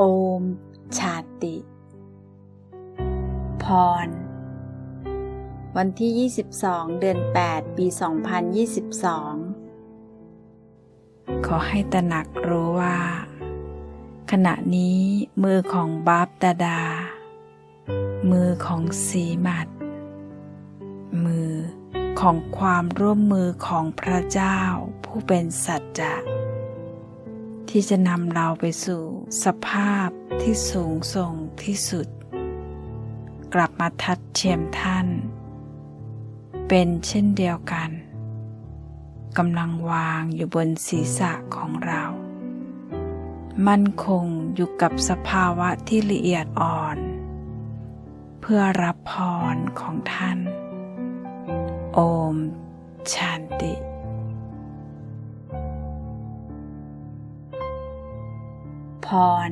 โอม ชาติ พร วันที่ 22 เดือน 8 ปี 2022 ขอให้ตระหนักรู้ว่า ขณะนี้มือของบาบดาดา มือของสีมัด มือของความร่วมมือของพระเจ้าผู้เป็นสัจจะ ที่จะนำเราไปสู่สภาพที่สูงส่งที่สุด กลับมาทัดเทียมท่าน เป็นเช่นเดียวกันกำลังวางอยู่บนศีรษะของเรา มั่นคงอยู่กับสภาวะที่ละเอียดอ่อน เพื่อรับพรของท่าน โอมชานติ พร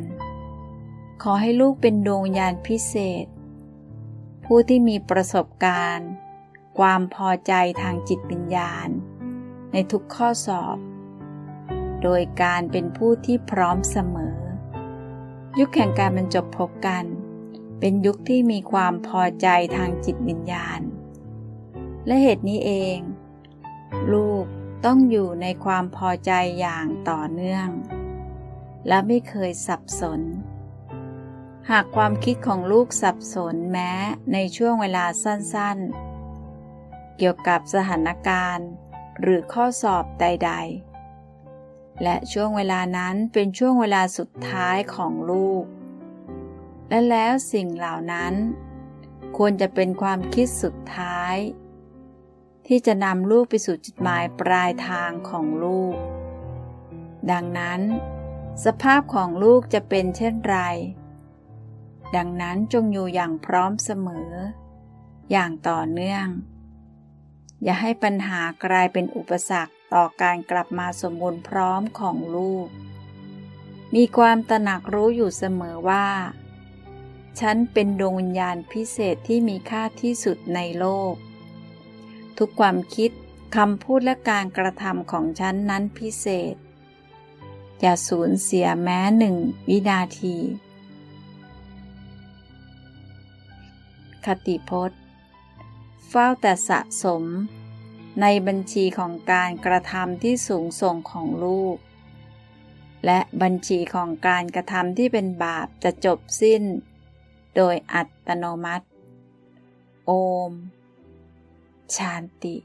ขอให้ลูกเป็นดวงญาณพิเศษ ผู้ที่มีประสบการณ์ ความพอใจทางจิตวิญญาณ ในทุกข้อสอบ โดยการเป็นผู้ที่พร้อมเสมอ ยุคแห่งการบรรจบพบกัน เป็นยุคที่มีความพอใจทางจิตวิญญาณ และเหตุนี้เอง ลูกต้องอยู่ในความพอใจอย่างต่อเนื่อง และไม่เคยสับสน หากความคิดของลูกสับสนแม้ในช่วงเวลาสั้นๆ เกี่ยวกับสถานการณ์ หรือข้อสอบใด ๆ และช่วงเวลานั้นเป็นช่วงเวลาสุดท้ายของลูก และแล้วสิ่งเหล่านั้น ควรจะเป็นความคิดสุดท้าย ที่จะนำลูกไปสู่จุดหมายปลายทางของลูก ดังนั้น สภาพของลูกจะเป็นเช่นไร ดังนั้นจงอยู่อย่างพร้อมเสมอ อย่างต่อเนื่อง อย่าให้ปัญหากลายเป็นอุปสรรคต่อการกลับมาสมบูรณ์พร้อมของลูก มีความตระหนักรู้อยู่เสมอว่า ฉันเป็นดวงวิญญาณพิเศษที่มีค่าที่สุดในโลก ทุกความคิดคำพูดและการกระทำของฉันนั้นพิเศษ อย่าสูญเสียแม้หนึ่งวินาที คติพจน์ เฝ้าแต่สะสม ในบัญชีของการกระทำที่สูงส่งของลูก และบัญชีของการกระทำที่เป็นบาปจะจบสิ้น โดยอัตโนมัติ โอม ชานติ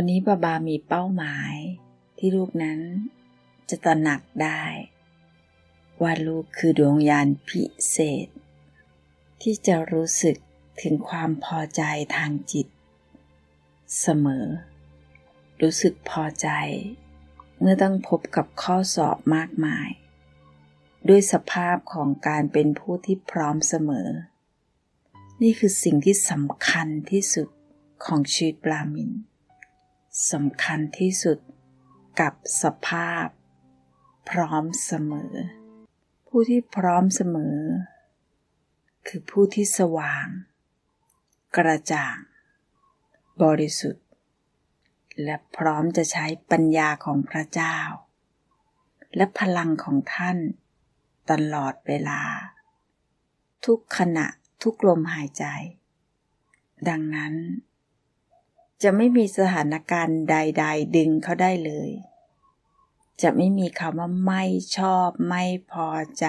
วันนี้บาบามีเป้าหมายที่ลูกนั้นจะตระหนักได้ว่าลูกคือดวงวิญญาณพิเศษ ที่จะรู้สึกถึงความพอใจทางจิต เสมอ รู้สึกพอใจ เมื่อต้องพบกับข้อสอบมากมาย ด้วยสภาพของการเป็นผู้ที่พร้อมเสมอ นี่คือสิ่งที่สำคัญที่สุดของชีวิตปลามิน สำคัญที่สุดกับสภาพ พร้อมเสมอ ผู้ที่พร้อมเสมอ คือผู้ที่สว่าง กระจ่าง บริสุทธิ์ และพร้อมจะใช้ปัญญาของพระเจ้า และพลังของท่าน ตลอดเวลา ทุกขณะทุกลมหายใจ ดังนั้น จะไม่มีสถานการณ์ใด ๆ ดึงเขาได้เลย จะไม่มีคำว่าไม่ชอบไม่พอใจ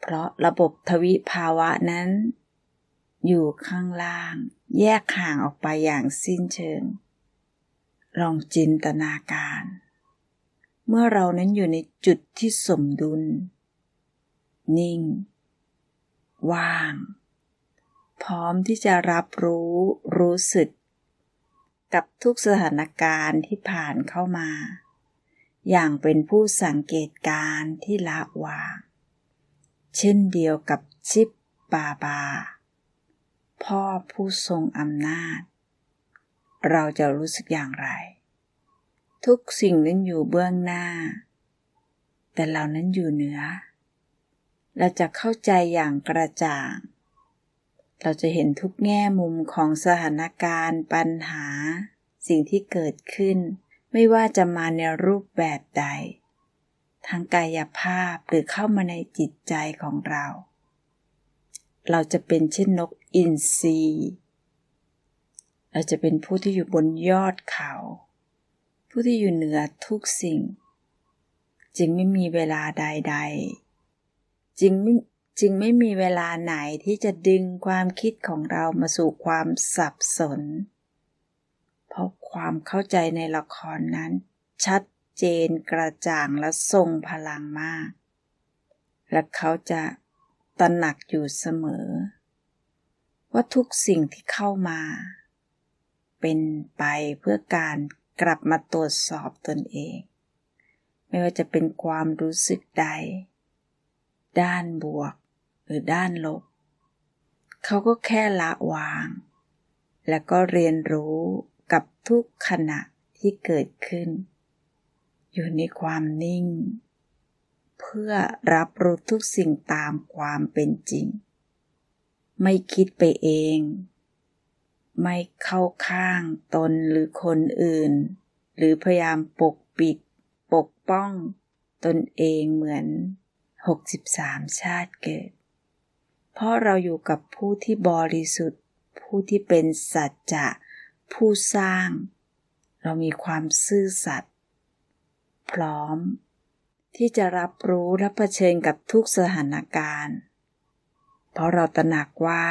เพราะระบบทวิภาวะนั้น อยู่ข้างล่าง แยกห่างออกไปอย่างสิ้นเชิง ลองจินตนาการ เมื่อเรานั้นอยู่ในจุดที่สมดุล นิ่ง ว่างพร้อมที่จะรับรู้รู้สึก กับทุกสถานการณ์ที่ผ่านเข้ามา อย่างเป็นผู้สังเกตการที่ละวางเช่นเดียวกับชิปบาบา พ่อผู้ทรงอำนาจ เราจะรู้สึกอย่างไร ทุกสิ่งนั้นอยู่เบื้องหน้า แต่เรานั้นอยู่เหนือเราจะเข้าใจอย่างกระจ่าง เราจะเห็นทุกแง่มุมของสถานการณ์ ปัญหา สิ่งที่เกิดขึ้น ไม่ว่าจะมาในรูปแบบใดทั้งกายภาพหรือเข้ามาในจิตใจของเรา เราจะเป็นเช่นนกอินทรีเราจะเป็นผู้ที่อยู่บนยอดเขา ผู้ที่อยู่เหนือทุกสิ่ง จึงไม่มีเวลาใด ๆ จึงไม่ จึงไม่มีเวลาไหนที่จะดึงความคิดของเรามาสู่ความสับสน เพราะความเข้าใจในละครนั้น ชัดเจนกระจ่างและทรงพลังมาก และเขาจะตระหนักอยู่เสมอ ว่าทุกสิ่งที่เข้ามา เป็นไปเพื่อการกลับมาตรวจสอบตนเอง ไม่ว่าจะเป็นความรู้สึกใด ด้านบวก หรือด้านลบ เขาก็แค่ละวาง และก็เรียนรู้กับทุกขณะที่เกิดขึ้น อยู่ในความนิ่ง เพื่อรับรู้ทุกสิ่งตามความเป็นจริง ไม่คิดไปเอง ไม่เข้าข้างตนหรือคนอื่น หรือพยายามปกปิด ปกป้องตนเองเหมือน 63 ชาติเกิด เพราะเราอยู่กับผู้ที่บริสุทธิ์ ผู้ที่เป็นสัจจะ ผู้สร้าง เรามีความซื่อสัตย์พร้อม ที่จะรับรู้และเผชิญกับทุกสถานการณ์ เพราะเราตระหนักว่า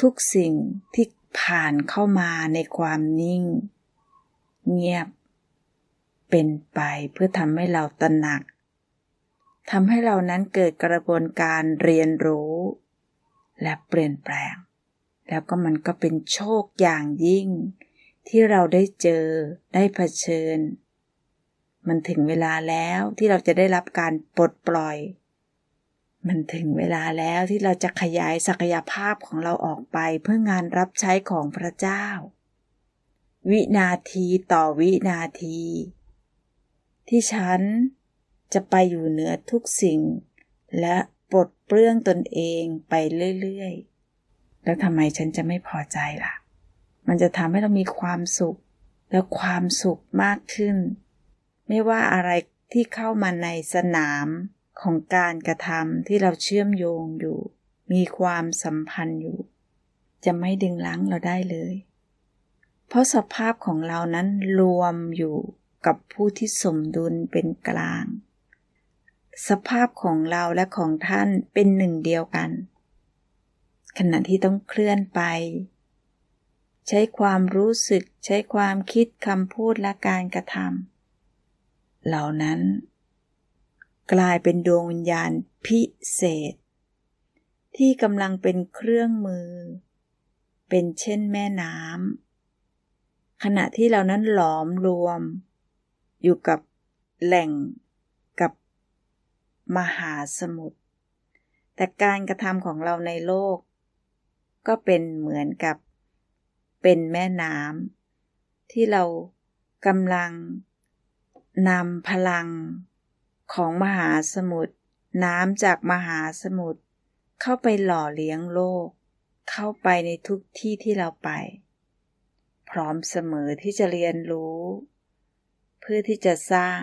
ทุกสิ่งที่ผ่านเข้ามาในความนิ่ง เงียบ เป็นไปเพื่อทำให้เราตระหนักทำให้เรานั้นเกิดกระบวนการเรียนรู้ และเปลี่ยนแปลง แล้วก็มันก็เป็นโชคอย่างยิ่ง ที่เราได้เจอได้เผชิญ มันถึงเวลาแล้วที่เราจะได้รับการปลดปล่อย มันถึงเวลาแล้วที่เราจะขยายศักยภาพของเราออกไปเพื่องานรับใช้ของพระเจ้า วินาทีต่อวินาที ที่ฉันจะไปอยู่เหนือทุกสิ่งและ เปลื้องตนเองไปเรื่อยๆ แล้วทำไมฉันจะไม่พอใจล่ะ มันจะทำให้เรามีความสุข และความสุขมากขึ้น ไม่ว่าอะไรที่เข้ามาในสนามของการกระทำที่เราเชื่อมโยงอยู่ มีความสัมพันธ์อยู่ จะไม่ดึงลังเราได้เลย เพราะสภาพของเรานั้นรวมอยู่กับผู้ที่สมดุลเป็นกลาง สภาพของเราและของท่านเป็นหนึ่งเดียวกัน ขณะที่ต้องเคลื่อนไป ใช้ความรู้สึกใช้ความคิดคำพูดและการกระทำเหล่านั้น กลายเป็นดวงวิญญาณพิเศษ ที่กำลังเป็นเครื่องมือ เป็นเช่นแม่น้ำขณะที่เรานั้นหลอมรวม อยู่กับแหล่ง มหาสมุทร แต่การกระทำของเราในโลก ก็เป็นเหมือนกับเป็นแม่น้ำที่เรากำลังนำพลังของมหาสมุทรน้ำจากมหาสมุทรเข้าไปหล่อเลี้ยงโลก เข้าไปในทุกที่ที่เราไป พร้อมเสมอที่จะเรียนรู้ เพื่อที่จะสร้าง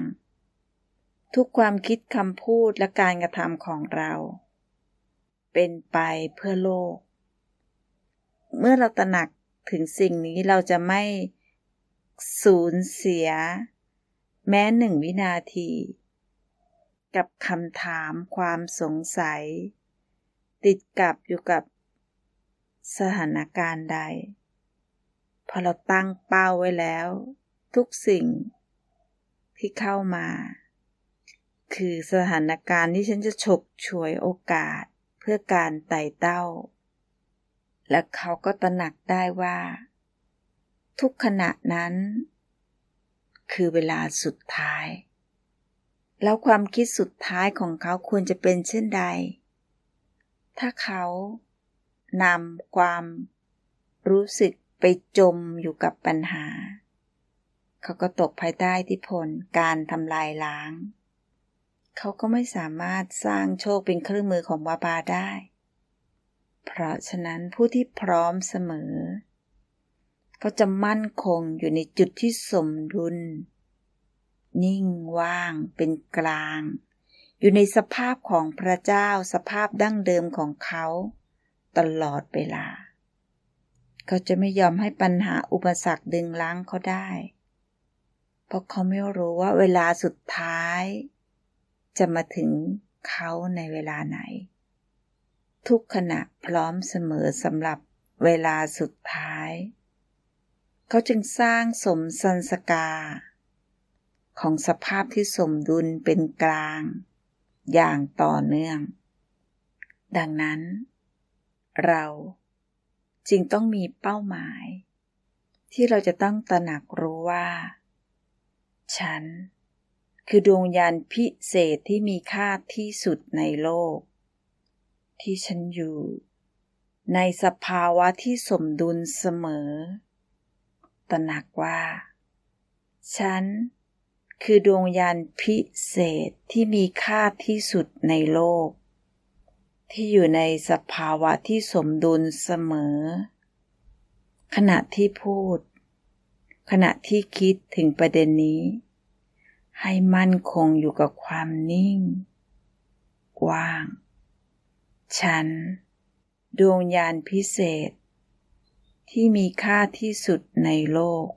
ทุกความคิดคำพูดและการกระทำของเรา เป็นไปเพื่อโลก เมื่อเราตระหนักถึงสิ่งนี้เราจะไม่สูญเสีย แม้หนึ่งวินาที กับคำถามความสงสัย ติดกับอยู่กับสถานการณ์ใด พอเราตั้งเป้าไว้แล้ว ทุกสิ่งที่เข้ามา คือสถานการณ์ที่ฉันจะฉกฉวยโอกาสเพื่อการไต่เต้า และเขาก็ตระหนักได้ว่า ทุกขณะนั้น คือเวลาสุดท้าย แล้วความคิดสุดท้ายของเขาควรจะเป็นเช่นใด ถ้าเขานำความรู้สึกไปจมอยู่กับปัญหา เขาก็ตกภายใต้อิทธิพลการทำลายล้าง เขาก็ไม่สามารถสร้างโชคเป็นเครื่องมือของบาบาได้ เพราะฉะนั้นผู้ที่พร้อมเสมอ ก็จะมั่นคงอยู่ในจุดที่สมดุล นิ่งว่างเป็นกลาง อยู่ในสภาพของพระเจ้าสภาพดั้งเดิมของเขา ตลอดเวลา เขาจะไม่ยอมให้ปัญหาอุปสรรคดึงล้างเขาได้ เพราะเขาไม่รู้ว่าเวลาสุดท้าย จะมาถึงเขาในเวลาไหน ทุกขณะพร้อมเสมอสำหรับเวลาสุดท้าย เขาจึงสร้างสมสันสกา ของสภาพที่สมดุลเป็นกลาง อย่างต่อเนื่อง ดังนั้น เราจึงต้องมีเป้าหมาย ที่เราจะต้องตระหนักรู้ว่า ฉัน คือดวงยานพิเศษที่มีค่าที่สุดในโลก ที่ฉันอยู่ ในสภาวะที่สมดุลเสมอ ตระหนักว่า ฉันคือดวงยานพิเศษที่มีค่าที่สุดในโลก ที่อยู่ในสภาวะที่สมดุลเสมอ ขณะที่พูด ขณะที่คิดถึงประเด็นนี้ ให้มั่นคงอยู่กับความนิ่งว่าง ฉัน ดวงยานพิเศษ ที่มีค่าที่สุดในโลก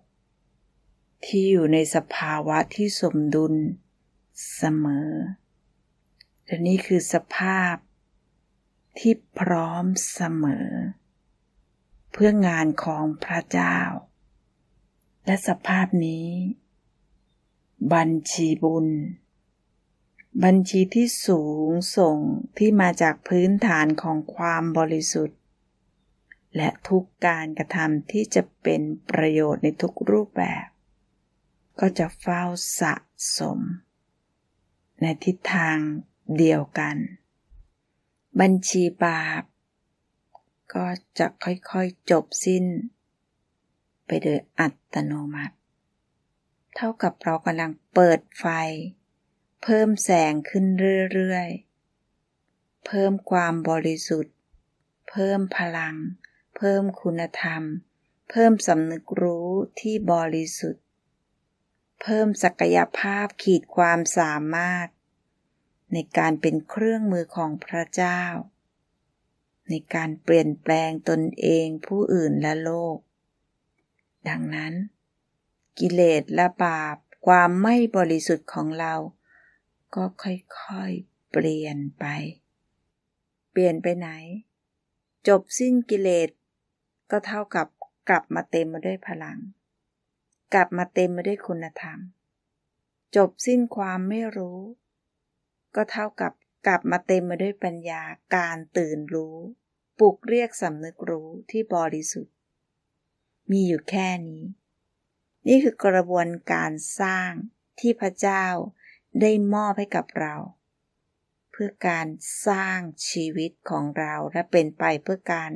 ที่อยู่ในสภาวะที่สมดุล เสมอ และนี่คือสภาพ ที่พร้อมเสมอ เพื่องานของพระเจ้า และสภาพนี้ บัญชีบุญ บัญชีที่สูงส่งที่มาจากพื้นฐานของความบริสุทธิ์ และทุกการกระทำที่จะเป็นประโยชน์ในทุกรูปแบบ ก็จะเฝ้าสะสม ในทิศทางเดียวกัน บัญชีบาป ก็จะค่อยๆจบสิ้น ไปโดยอัตโนมัติ เท่ากับเรากำลังเปิดไฟ เพิ่มแสงขึ้นเรื่อยๆ เพิ่มความบริสุทธิ์ เพิ่มพลัง เพิ่มคุณธรรม เพิ่มสำนึกรู้ที่บริสุทธิ์ เพิ่มศักยภาพขีดความสามารถ ในการเป็นเครื่องมือของพระเจ้า ในการเปลี่ยนแปลงตนเองผู้อื่นและโลก ดังนั้น กิเลสและบาป ความไม่บริสุทธิ์ของเรา ก็ค่อยๆ เปลี่ยนไป เปลี่ยนไปไหน จบสิ้นกิเลส ก็เท่ากับกลับมาเต็มมาด้วยพลัง กลับมาเต็มมาด้วยคุณธรรม จบสิ้นความไม่รู้ ก็เท่ากับกลับมาเต็มมาด้วยปัญญาการตื่นรู้ปลุกเรียกสำนึกรู้ที่บริสุทธิ์ มีอยู่แค่นี้ นี่คือกระบวนการสร้างที่พระเจ้าได้มอบให้กับเรา เพื่อการสร้างชีวิตของเราและเป็นไปเพื่อการ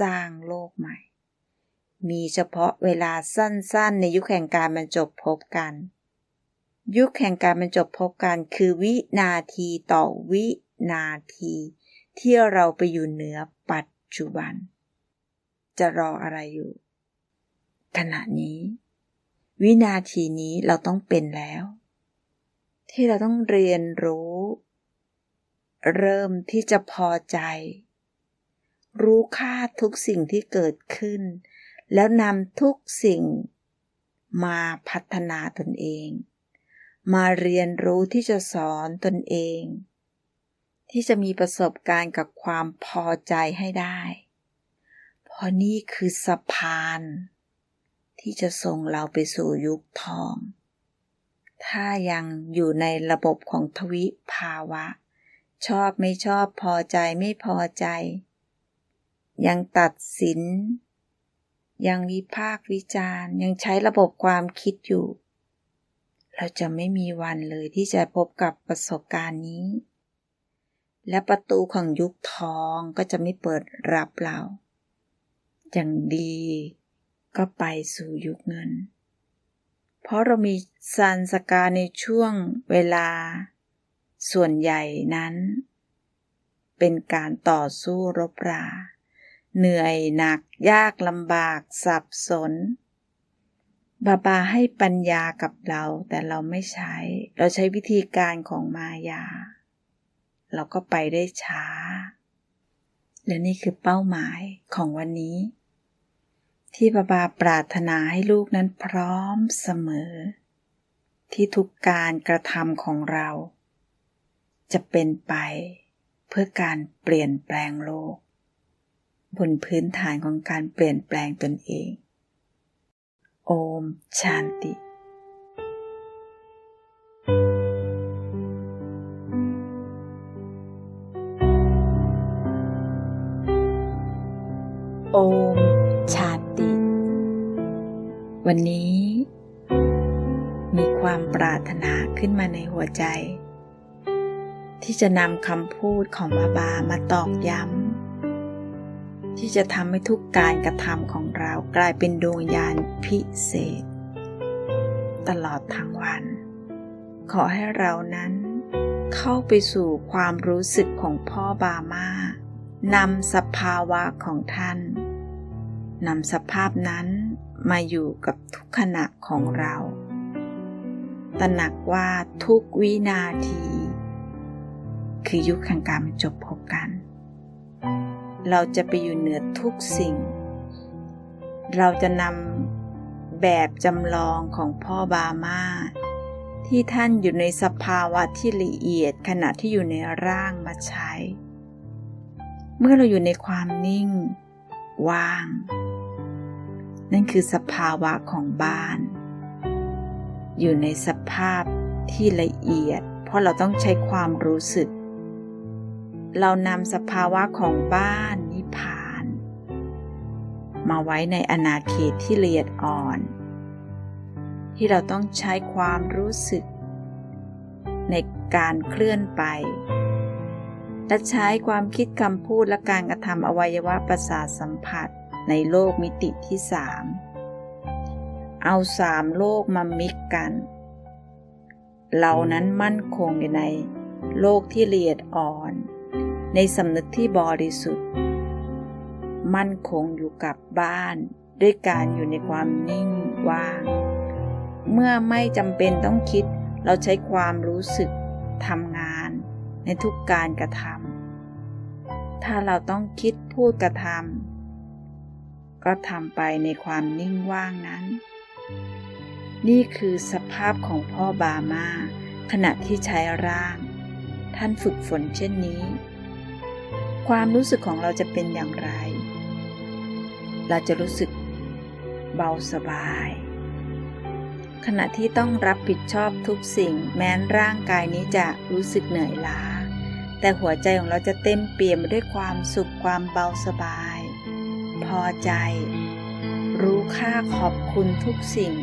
สร้างโลกใหม่ มีเฉพาะเวลาสั้นๆ ในยุคแห่งการบรรจบพบกัน ยุคแห่งการบรรจบพบกันคือวินาทีต่อวินาที ที่เราไปอยู่เหนือปัจจุบัน จะรออะไรอยู่ ขณะนี้ วินาทีนี้เราต้องเป็นแล้ว ที่เราต้องเรียนรู้ เริ่มที่จะพอใจ รู้ค่าทุกสิ่งที่เกิดขึ้น แล้วนำทุกสิ่งมาพัฒนาตนเอง มาเรียนรู้ที่จะสอนตนเอง ที่จะมีประสบการณ์กับความพอใจให้ได้ เพราะนี่คือสะพาน ที่จะส่งเราไปสู่ยุคทอง ถ้ายังอยู่ในระบบของทวิภาวะ ชอบไม่ชอบพอใจไม่พอใจ ยังตัดสิน ยังวิพากวิจารณ์ ยังใช้ระบบความคิดอยู่ เราจะไม่มีวันเลยที่จะพบกับประสบการณ์นี้ และประตูของยุคทองก็จะไม่เปิดรับเรา อย่างดี ก็ไปสู่ยุคเงิน เพราะเรามีสันสการในช่วงเวลา ส่วนใหญ่นั้น เป็นการต่อสู้รบรา เหนื่อยหนักยากลำบากสับสน บาบาให้ปัญญากับเราแต่เราไม่ใช้ เราใช้วิธีการของมายา เราก็ไปได้ช้า และนี่คือเป้าหมายของวันนี้ ที่บาบาปรารถนาให้ลูกนั้นพร้อมเสมอ ที่ทุกการกระทำของเรา จะเป็นไปเพื่อการเปลี่ยนแปลงโลก บนพื้นฐานของการเปลี่ยนแปลงตนเอง โอมชานติ โอม วันนี้ มีความปรารถนาขึ้นมาในหัวใจ ที่จะนำคำพูดของบาบามาตอกย้ำ ที่จะทำให้ทุกการกระทำของเรากลายเป็นดวงญาณพิเศษ ตลอดทั้งวัน ขอให้เรานั้น เข้าไปสู่ความรู้สึกของพ่อบามานำสภาวะของท่านนำสภาพนั้น มาอยู่กับทุกขณะของเรา ตระหนักว่าทุกวินาที คือยุคแห่งการจบพบกัน เราจะไปอยู่เหนือทุกสิ่ง เราจะนำแบบจำลองของพ่อบามาที่ท่านอยู่ในสภาวะที่ละเอียดขณะที่อยู่ในร่างมาใช้ เมื่อเราอยู่ในความนิ่ง ว่าง นั่นคือสภาวะของบ้าน อยู่ในสภาพที่ละเอียด เพราะเราต้องใช้ความรู้สึก เรานำสภาวะของบ้านนิพาน มาไว้ในอนาเขตที่ละเอียดอ่อน ที่เราต้องใช้ความรู้สึก ในการเคลื่อนไป และใช้ความคิดคำพูดและการกระทำอวัยวะประสาทสัมผัส ในโลกมิติที่สามเอาสามโลกมามิกกัน เรานั้นมั่นคงอยู่ในโลกที่ละเอียดอ่อน ในสำนึกที่บริสุทธิ์ มั่นคงอยู่กับบ้านด้วยการอยู่ในความนิ่งว่าง เมื่อไม่จำเป็นต้องคิดเราใช้ความรู้สึกทำงานในทุกการกระทำถ้าเราต้องคิดพูดกระทำ ก็ทำไปในความนิ่งว่างนั้น นี่คือสภาพของพ่อบามาขณะที่ใช้ร่าง ท่านฝึกฝนเช่นนี้ ความรู้สึกของเราจะเป็นอย่างไร เราจะรู้สึกเบาสบาย ขณะที่ต้องรับผิดชอบทุกสิ่ง แม้นร่างกายนี้จะรู้สึกเหนื่อยล้า แต่หัวใจของเราจะเต็มเปี่ยมด้วยความสุขความเบาสบาย พอใจ รู้ค่าขอบคุณทุกสิ่ง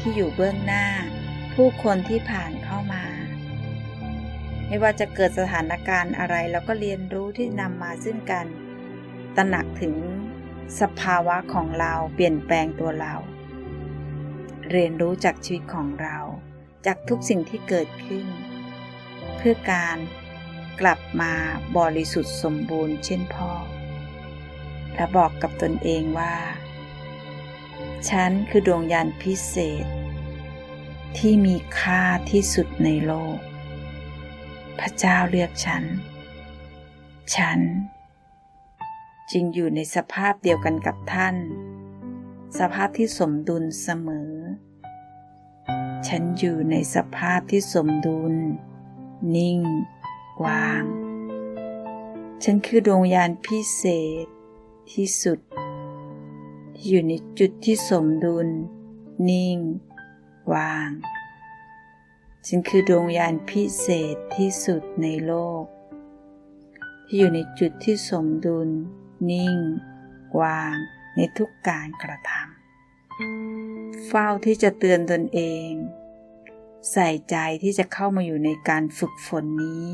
ที่อยู่เบื้องหน้า ผู้คนที่ผ่านเข้ามา ไม่ว่าจะเกิดสถานการณ์อะไรเราก็เรียนรู้ที่นำมาซึ่งการตระหนักถึงสภาวะของเราเปลี่ยนแปลงตัวเรา เรียนรู้จากชีวิตของเรา จากทุกสิ่งที่เกิดขึ้น เพื่อการกลับมาบริสุทธิ์สมบูรณ์เช่นพ่อ และบอกกับตนเองว่า ฉันคือดวงยานพิเศษ ที่มีค่าที่สุดในโลก พระเจ้าเลือกฉัน ฉัน จึงอยู่ในสภาพเดียวกันกับท่าน สภาพที่สมดุลเสมอ ฉันอยู่ในสภาพที่สมดุล นิ่ง วาง ฉันคือดวงยานพิเศษ ที่สุดที่อยู่ในจุดที่สมดุล นิ่ง วางฉันคือดวงยานพิเศษที่สุดในโลก ที่อยู่ในจุดที่สมดุล นิ่ง วางในทุกการกระทำเฝ้าที่จะเตือนตนเอง ใส่ใจที่จะเข้ามาอยู่ในการฝึกฝนนี้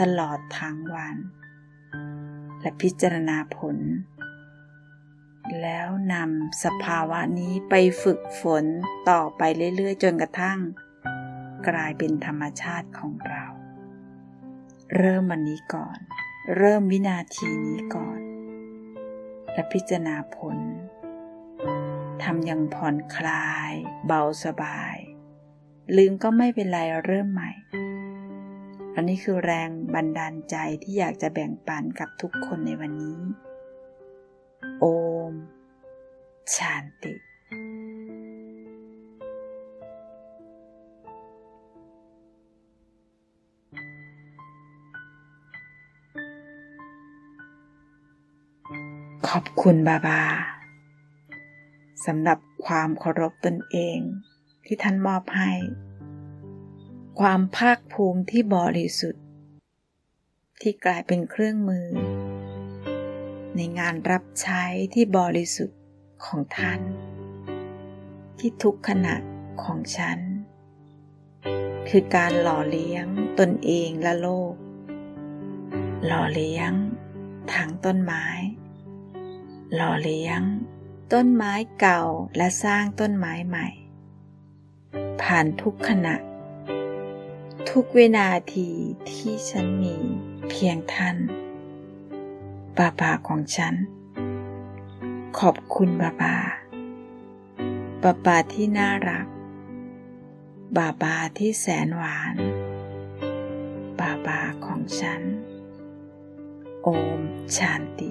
ตลอดทั้งวัน และพิจารณาผล แล้วนำสภาวะนี้ไปฝึกฝนต่อไปเรื่อยๆ จนกระทั่ง กลายเป็นธรรมชาติของเรา เริ่มวันนี้ก่อน เริ่มวินาทีนี้ก่อน และพิจารณาผลทำอย่างผ่อนคลาย เบาสบาย ลืมก็ไม่เป็นไรเริ่มใหม่ อันนี้คือแรงบันดาลใจที่อยากจะแบ่งปันกับทุกคนในวันนี้ โอม ชานติขอบคุณบาบาสำหรับความเคารพตนเองที่ท่านมอบให้ ความภาคภูมิที่บริสุทธิ์ ที่กลายเป็นเครื่องมือ ในงานรับใช้ที่บริสุทธิ์ของท่าน ที่ทุกขณะของฉัน คือการหล่อเลี้ยงตนเองและโลก หล่อเลี้ยงทั้งต้นไม้ หล่อเลี้ยง ต้นไม้เก่าและสร้างต้นไม้ใหม่ ผ่านทุกขณะ ทุกวินาทีที่ฉันมีเพียงท่านบาบาของฉัน ขอบคุณบาบาบาบาที่น่ารัก บาบาที่แสนหวาน บาบาของฉัน โอมชานติ